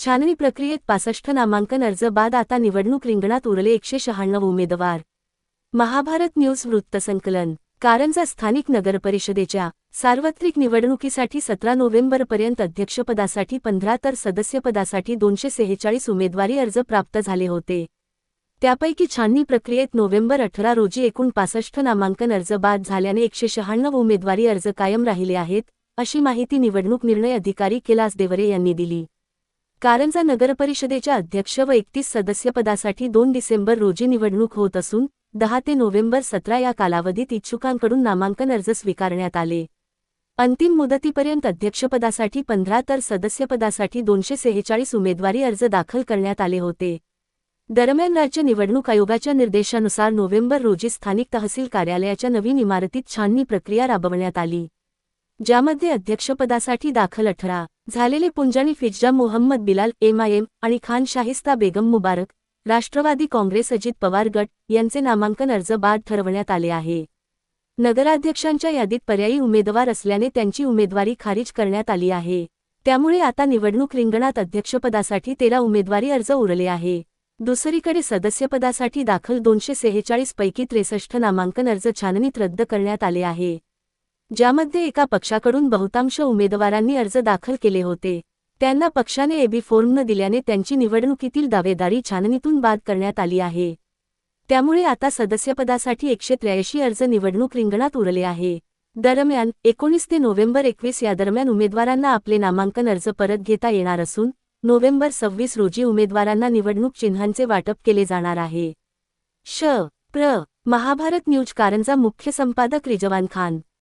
छाननी प्रक्रियेत पासष्ट नामांकन अर्ज बाद आता निवडणूक रिंगणात उरले एकशे शहाण्णव उमेदवार. महाभारत न्यूज वृत्तसंकलन कारंजा स्थानिक नगरपरिषदेच्या सार्वत्रिक निवडणुकीसाठी सतरा नोव्हेंबरपर्यंत अध्यक्षपदासाठी पंधरा तर सदस्यपदासाठी दोनशे सेहेचाळीस उमेदवारी अर्ज प्राप्त झाले होते. त्यापैकी छाननी प्रक्रियेत नोव्हेंबर अठरा रोजी एकूण पासष्ट नामांकन अर्ज बाद झाल्याने एकशे शहाण्णव उमेदवारी अर्ज कायम राहिले आहेत अशी माहिती निवडणूक निर्णय अधिकारी कैलास देवरे यांनी दिली. कारंजा नगरपरिषदेच्या अध्यक्ष व एकतीस सदस्यपदासाठी दोन डिसेंबर रोजी निवडणूक होत असून दहा ते नोव्हेंबर सतरा या कालावधीत इच्छुकांकडून नामांकन अर्ज स्वीकारण्यात आले. अंतिम मुदतीपर्यंत अध्यक्षपदासाठी पंधरा तर सदस्यपदासाठी दोनशे सेहेचाळीस उमेदवारी अर्ज दाखल करण्यात आले होते. दरम्यान राज्य निवडणूक आयोगाच्या निर्देशानुसार नोव्हेंबर रोजी स्थानिक तहसील कार्यालयाच्या नवीन इमारतीत छाननी प्रक्रिया राबवण्यात आली. ज्यामध्ये अध्यक्षपदासाठी दाखल अठरा झालेले पुंजानी फिज्जा मोहम्मद बिलाल एमआयएम आणि खान शाहिस्ता बेगम मुबारक राष्ट्रवादी काँग्रेस अजित पवार गट यांचे नामांकन अर्ज बाद ठरवण्यात आले आहे. नगराध्यक्षांच्या यादीत पर्यायी उमेदवार असल्याने त्यांची उमेदवारी खारिज करण्यात आली आहे. त्यामुळे आता निवडणूक रिंगणात अध्यक्षपदासाठी तेरा उमेदवारी अर्ज उरले आहे. दुसरीकडे सदस्यपदासाठी दाखल दोनशे सेहेचाळीस पैकी त्रेसष्ट नामांकन अर्ज छाननीत रद्द करण्यात आले आहे. ज्यामध्ये एका पक्षाकडून बहुतांश उमेदवारांनी अर्ज दाखल केले होते. त्यांना पक्षाने एबी फॉर्म न दिल्याने त्यांची निवडणुकीतील दावेदारी छाननीतून बाद करण्यात आली आहे. त्यामुळे आता सदस्यपदासाठी एकशे त्र्याऐंशी अर्ज निवडणूक रिंगणात उरले आहे. दरम्यान एकोणीस ते नोव्हेंबर एकवीस या दरम्यान उमेदवारांना आपले नामांकन अर्ज परत घेता येणार असून नोव्हेंबर सव्वीस रोजी उमेदवारांना निवडणूक चिन्हांचे वाटप केले जाणार आहे. श. प्र. महाभारत न्यूज कारंजा मुख्य संपादक रिजवान खान